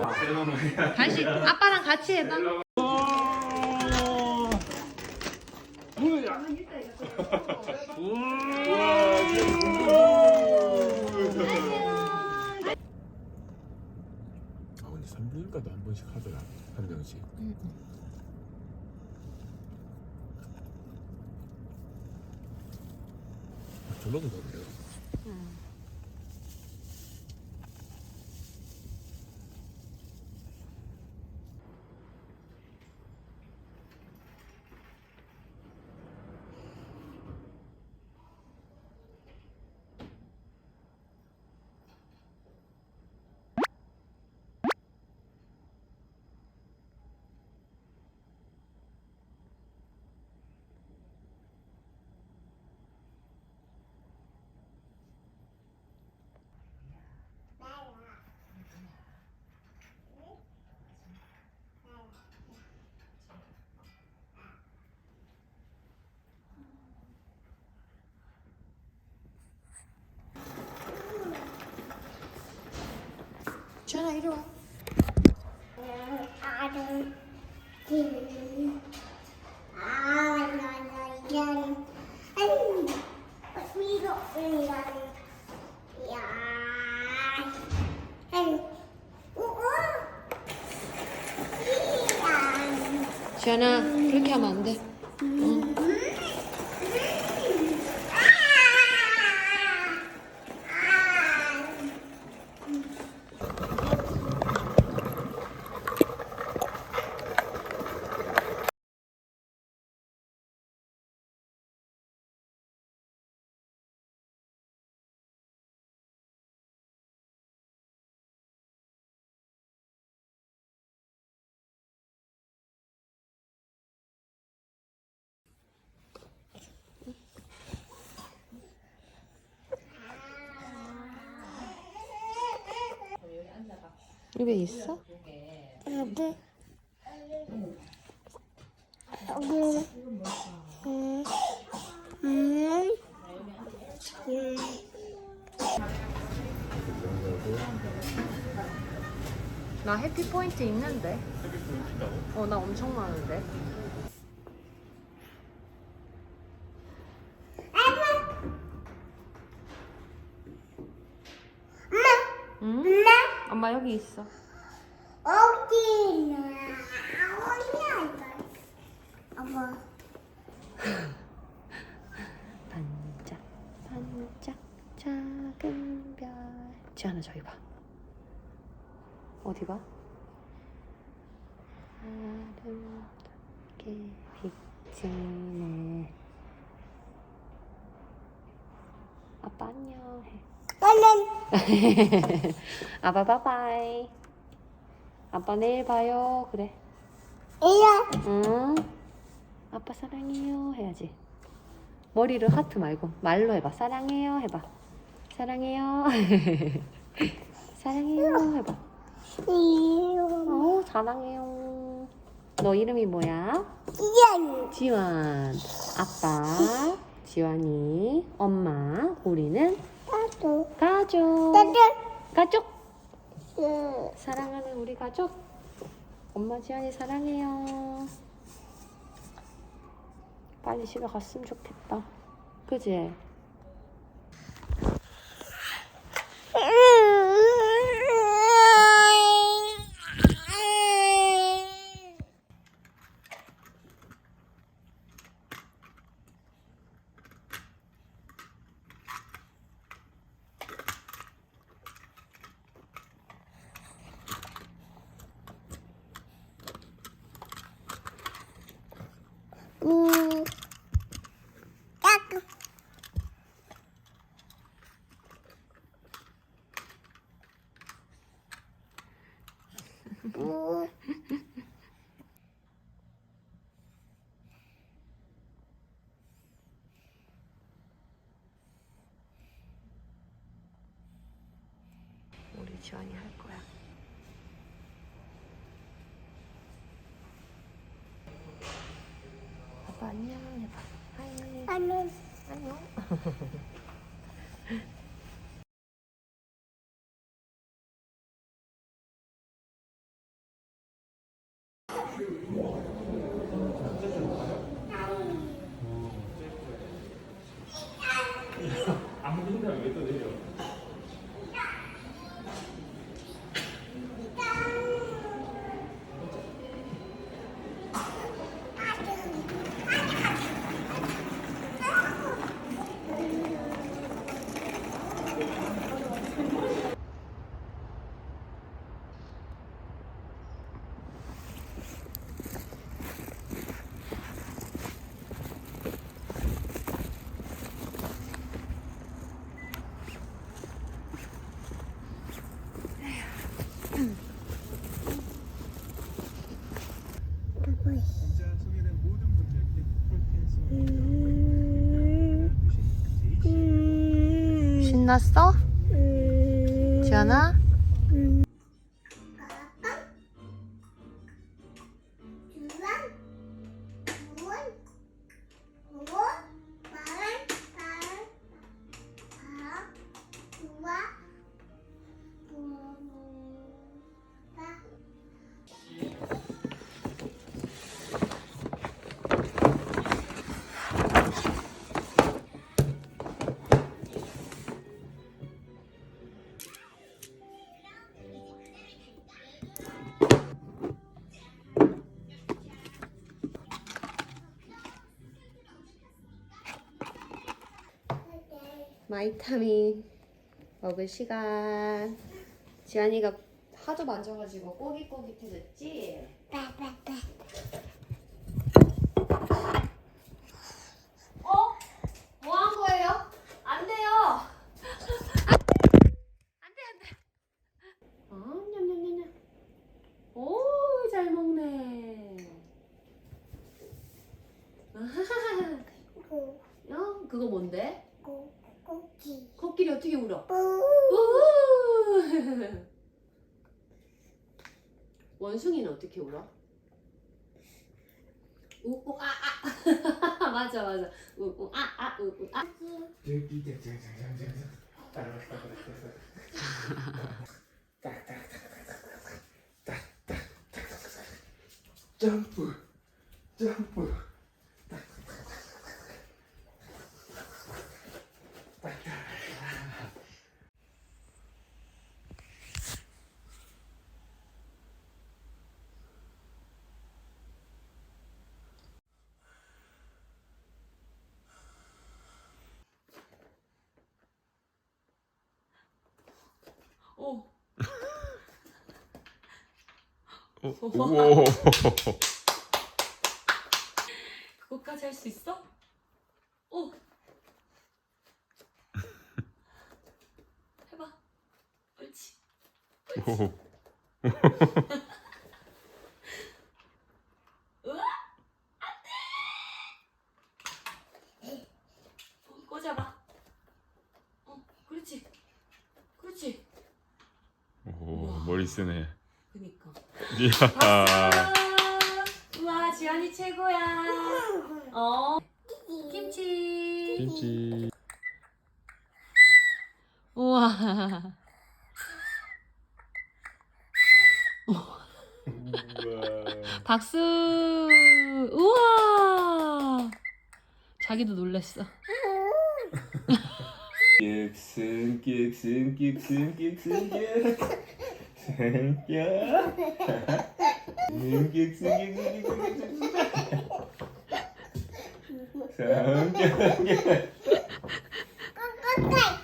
아, 다시 아빠랑 같이 해봐. 아 근데 3분일까도 한 번씩 하더라 한 명씩. 아, 저러고 가더라 지현아 이리 와. 지현아 그렇게 하면 안 돼. 입에 있어? 나 해피 포인트 있는데. 어, 나 엄청 많은데. 여기 있어. 반짝 반짝 작은 별. 지안아 저기 봐. 어디 봐? 아름답게 비치네. 아빠 안녕 해. 아빠 바이바이. 아빠 내일 봐요. 그래. 응. 아빠 사랑해요 해야지. 머리를 하트 말고 말로 해봐. 사랑해요 해봐. 사랑해요. 사랑해요 해봐. 어 사랑해요. 너 이름이 뭐야? 지완. 아빠, 지완이, 엄마, 우리는 가족. 가족. 사랑하는 우리 가족. 엄마 지안이 사랑해요. 빨리 집에 갔으면 좋겠다. 그지? 우리 지안이 할 거야. 아빠 안녕 해봐. 하이. 안녕. Nasıl? 마이타민 먹을 시간. 지안이가 하도 만져가지고 꼬깃꼬깃해졌지? 어? 뭐 한 거예요? 안 돼요! 안 돼, 안 돼! 아, 냠냠냠냠. 오, 잘 먹네. 아하하하. 야, 그거 뭔데? 코끼리 어떻게 울어? 우후. 원숭이는 어떻게 울어? 우우 아아. 맞아 맞아. 우우 아아 우우 아. 점프 점프 오. 우와 그거까지 할 수 있어? 오. 해봐. 옳지. 으아! 안돼. 꽂아봐. 어, 그렇지. 그렇지. 오 머리 쓰네 그니까. 이야 박수! 우와, 지안이 최고야. 어. 김치. 김치 우와. 박수. 우와. 자기도 놀랬어. 긱슨 긱슨 긱슨 긱슨 긱슨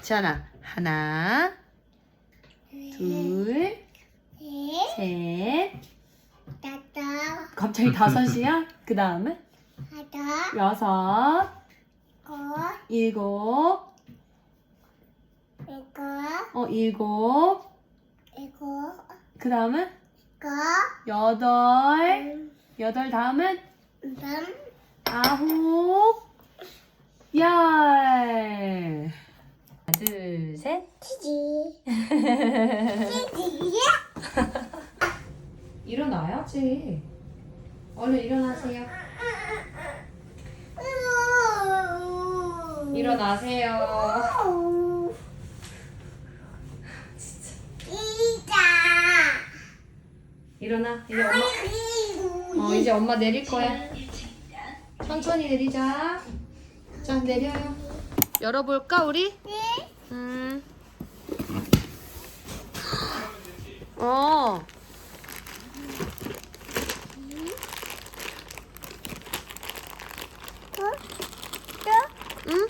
지안아, 하나, 둘, 셋. 갑자기 다섯이야? 그 다음에? 여섯, 일곱, 어 일곱. 그 다음에? 여덟, 여덟 다음은 아홉, 열. 둘, 셋. 일어나야지. 얼른 일어나세요. 일어나세요. 일어나. 이제 엄마. 어 이제 엄마 내릴 거야. 천천히 내리자. 자 내려요. 열어볼까 우리? 네. 음. 어. 응?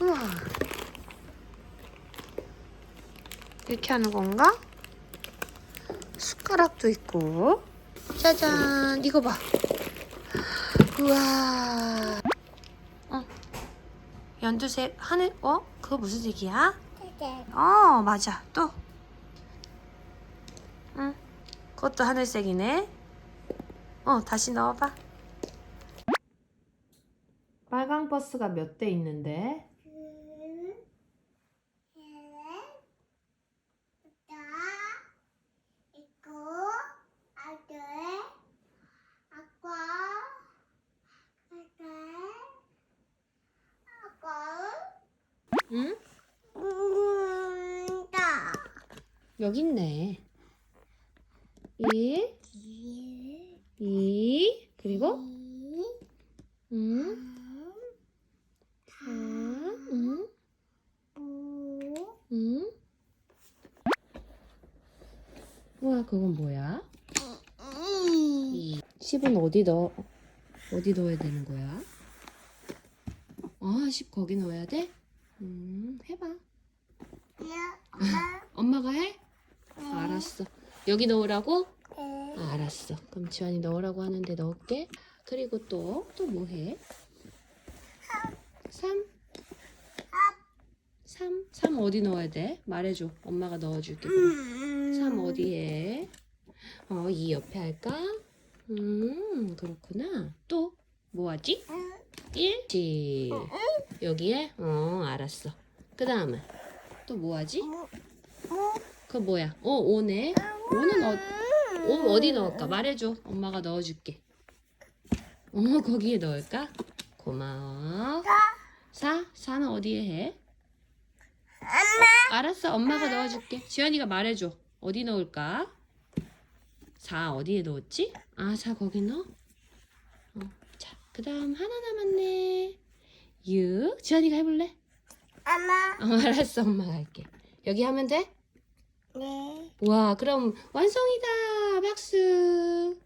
우와. 이렇게 하는 건가? 숟가락도 있고. 짜잔, 이거 봐. 우와. 어. 연두색, 하늘, 어? 그거 무슨 색이야? 어, 맞아. 또. 응. 그것도 하늘색이네. 어, 다시 넣어봐. 빨강 버스가 몇 대 있는데? 응? 여기 있네. 1, 2, 그리고 음, 4, 음, 음. 우와, 그건 뭐야? 10은 어디 넣어? 어디 넣어야 되는 거야? 아, 10 거기 넣어야 돼? 음, 해봐. 엄마가 해? 알았어. 여기 넣으라고? 아, 알았어. 그럼 지환이 넣으라고 하는데 넣을게. 그리고 또, 또 뭐 해? 3? 3? 3 어디 넣어야 돼? 말해줘. 엄마가 넣어줄게. 3 어디에? 어, 이 옆에 할까? 음, 그렇구나. 또, 뭐 하지? 1? 7. 여기에? 어, 알았어. 그 다음은? 또뭐 하지? 그거 뭐야? 어, 5네. 5는 어, 5 어디 넣을까? 말해줘. 엄마가 넣어줄게. 어, 거기에 넣을까? 고마워. 4? 4는 어디에 해? 엄마. 알았어. 엄마가 넣어줄게. 지연이가 말해줘. 어디 넣을까? 4 어디에 넣었지? 아, 4 거기 넣어? 어, 자, 그 다음 하나 남았네. 6. 지연이가 해볼래? 어, 알았어. 엄마가 할게. 여기 하면 돼? 와, 그럼 완성이다. 박수.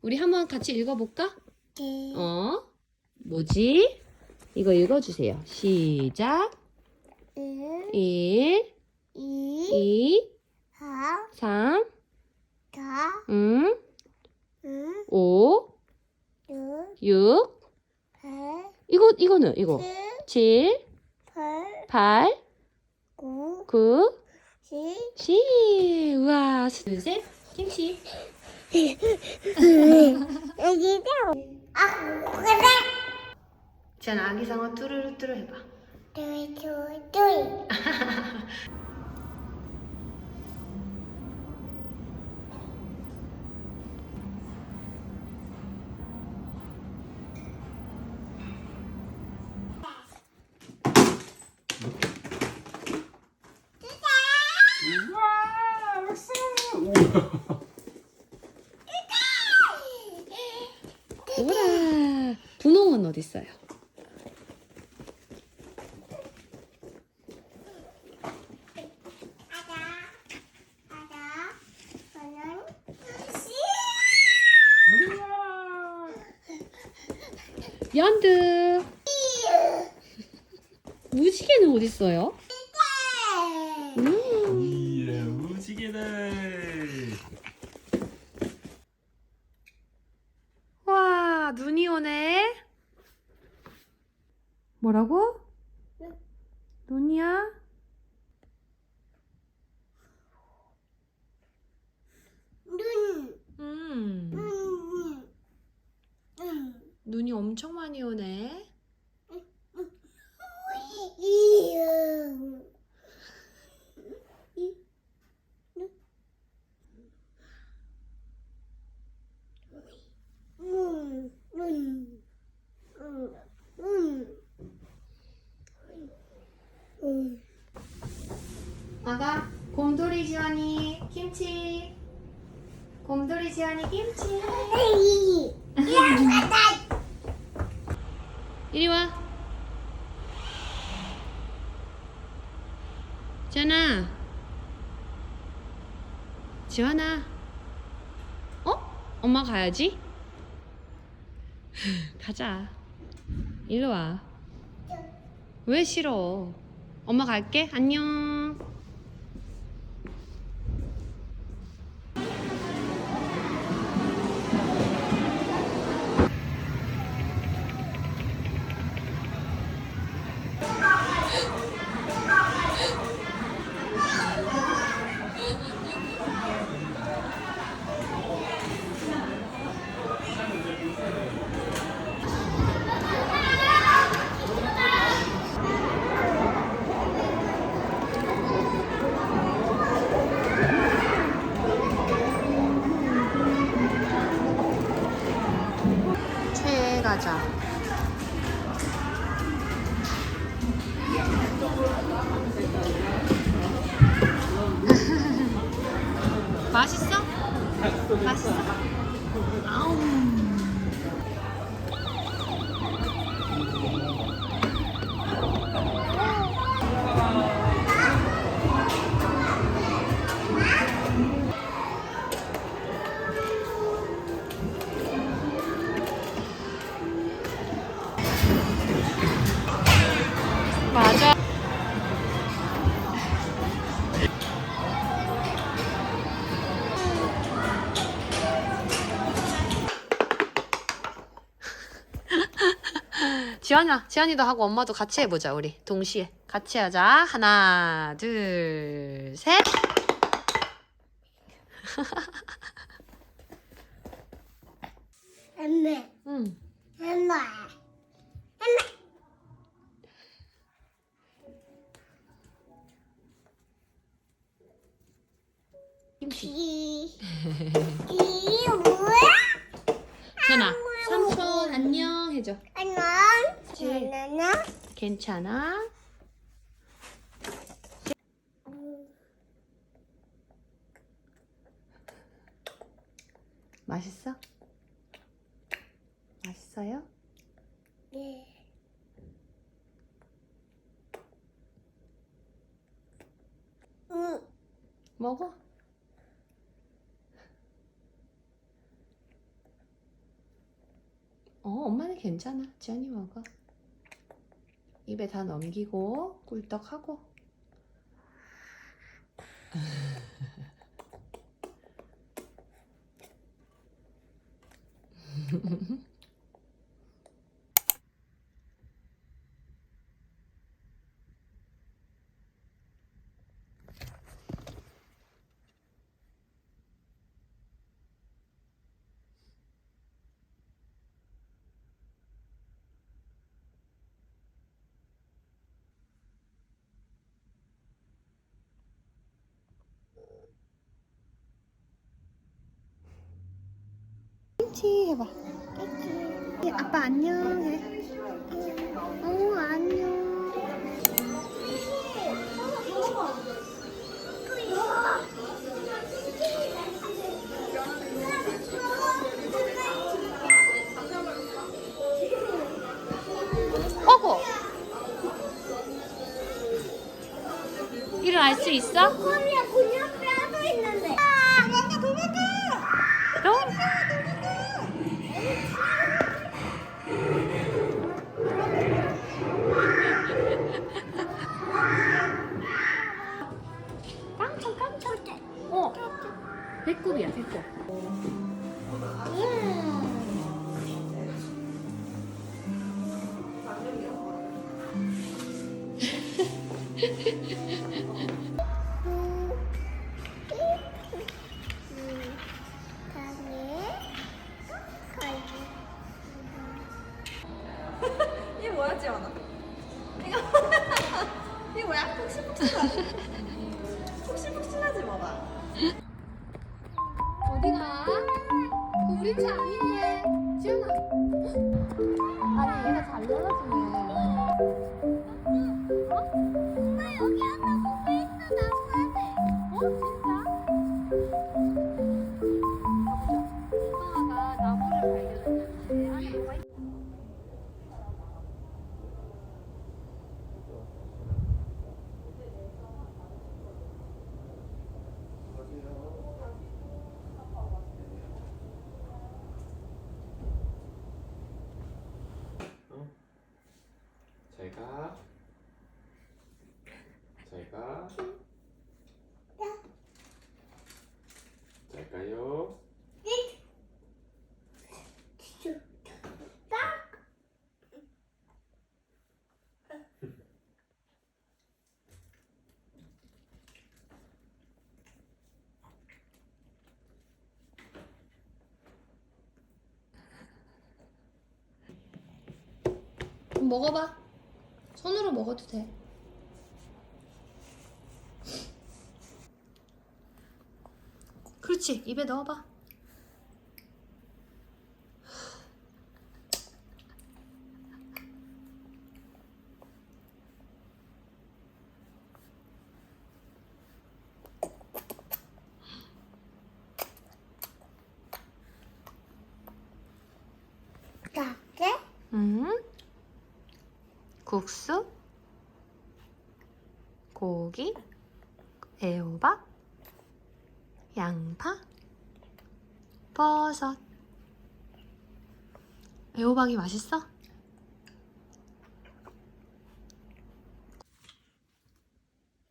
우리 한번 같이 읽어볼까? 어? 뭐지? 이거 읽어주세요. 시작. 1, 2, 3, 음, 5, 6. 이거, 이거는, 이거. 7, 8, 9, 10. 우와, 둘, 셋. 김치. 자, 아기 상어 뚜루루뚜루 해봐. 우와, 박수. 우와. 우와, 분홍은 어디 있어요? 우와. 연두. 무지개는 어디 있어요? 음. 이야, 무지개다. 와, 눈이 오네. 뭐라고? 눈이야? 음, 눈이 엄청 많이 오네. 아가, 곰돌이 지원이 김치. 곰돌이 지안이 김치. 이리 와. 지안아. 지안아. 어? 엄마 가야지. 가자. 일로 와. 왜 싫어? 엄마 갈게. 안녕. 과자. 맛있어? 맛있어? 지안아, 지안이도 하고 엄마도 같이 해보자 우리 동시에 같이 하자. 하나, 둘, 셋. 엄마, 응. 엄마, 김치. 이, 이 뭐야? 지안아, 삼촌 안녕 해줘. 안녕. 나나나. 괜찮아? 맛있어? 맛있어요? 네. 응. 먹어. 엄마는 괜찮아. 지안이 먹어. 입에 다 넘기고 꿀떡하고. 김치 해봐. 아빠 안녕 해. 어 안녕. 어구. 일어날 수 있어? 배꼽이야 배꼽. 먹어봐. 손으로 먹어도 돼. 그렇지. 입에 넣어봐. 작게? 음. 국수, 고기, 애호박, 양파, 버섯. 애 호박이 맛있어?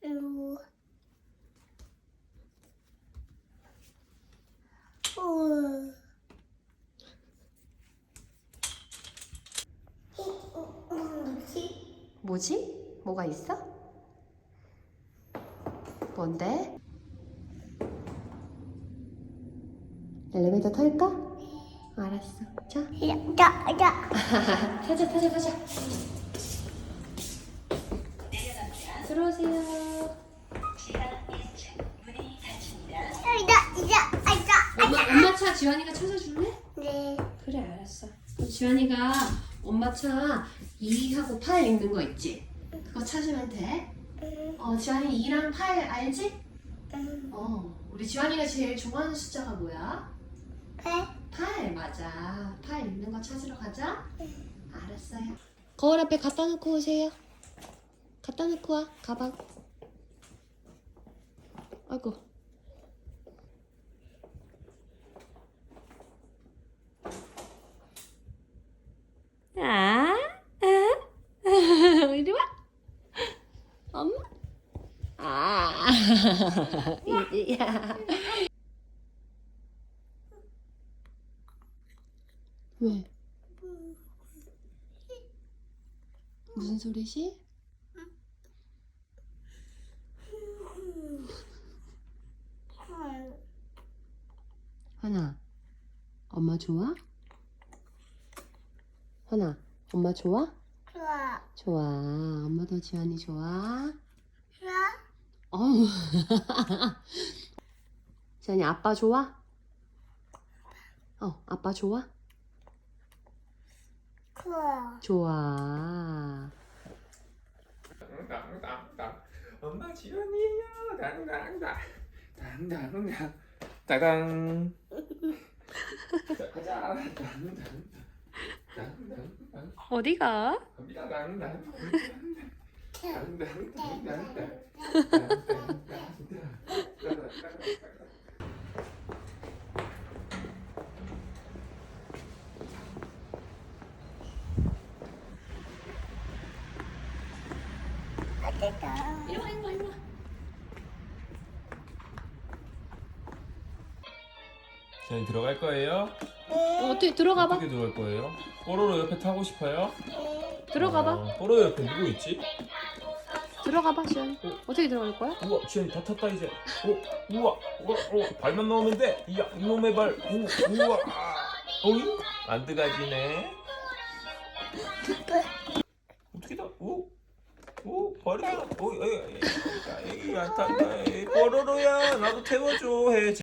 우. 우. 뭐지? 뭐지? 뭐가 있어? 뭔데? 엘리베이터 탈까? 알았어. 자, 야, 야, 야. 타자, 타자, 타자. 들어오세요. 엄마 차 지환이가 찾아줄래? 네. 그래, 알았어. 그럼 지환이가 엄마 차 2하고 8 읽는 거 있지? 그거 찾으면 돼. 어, 지환이 2랑 8 알지? 어, 우리 지환이가 제일 좋아하는 숫자가 뭐야? 배? 8 맞아. 8 있는 거 찾으러 가자. 알았어요. 거울 앞에 갖다 놓고 오세요. 갖다 놓고 와. 가방. 아이고. 아, 아, 이리 와. 엄마. 아, 이리야. 왜? 무슨 소리지? 하나, 엄마 좋아? 하나, 엄마 좋아? 좋아. 좋아. 엄마도 지환이 좋아. 좋아. 어우. 지환이 아빠 좋아? 어, 아빠 좋아? 좋아. 좋아. 땅땅땅 엄마 지연이에요. 땅땅땅 땅땅땅 따당. 자, 가자. 땅땅땅 땅땅땅 어디가? 갑니다. 땅땅 땅땅땅땅 어 디가? 이리 와, 이리 와, 이리 와. 지연이 들어갈 거예요? 어, 어떻게 들어가 봐. 어떻게 들어갈 거예요? 뽀로로 옆에 타고 싶어요? 들어가 봐. 어, 뽀로로 옆에 누구 있지? 들어가봐, 지환이. 어떻게 들어갈 거야? 우와 지현이 다 탔다 이제 오 우와 우와 우와 발만 넣으면 돼 이야 이놈의 발 우, 우와 어이 안 들어가지네 나도 태워줘 해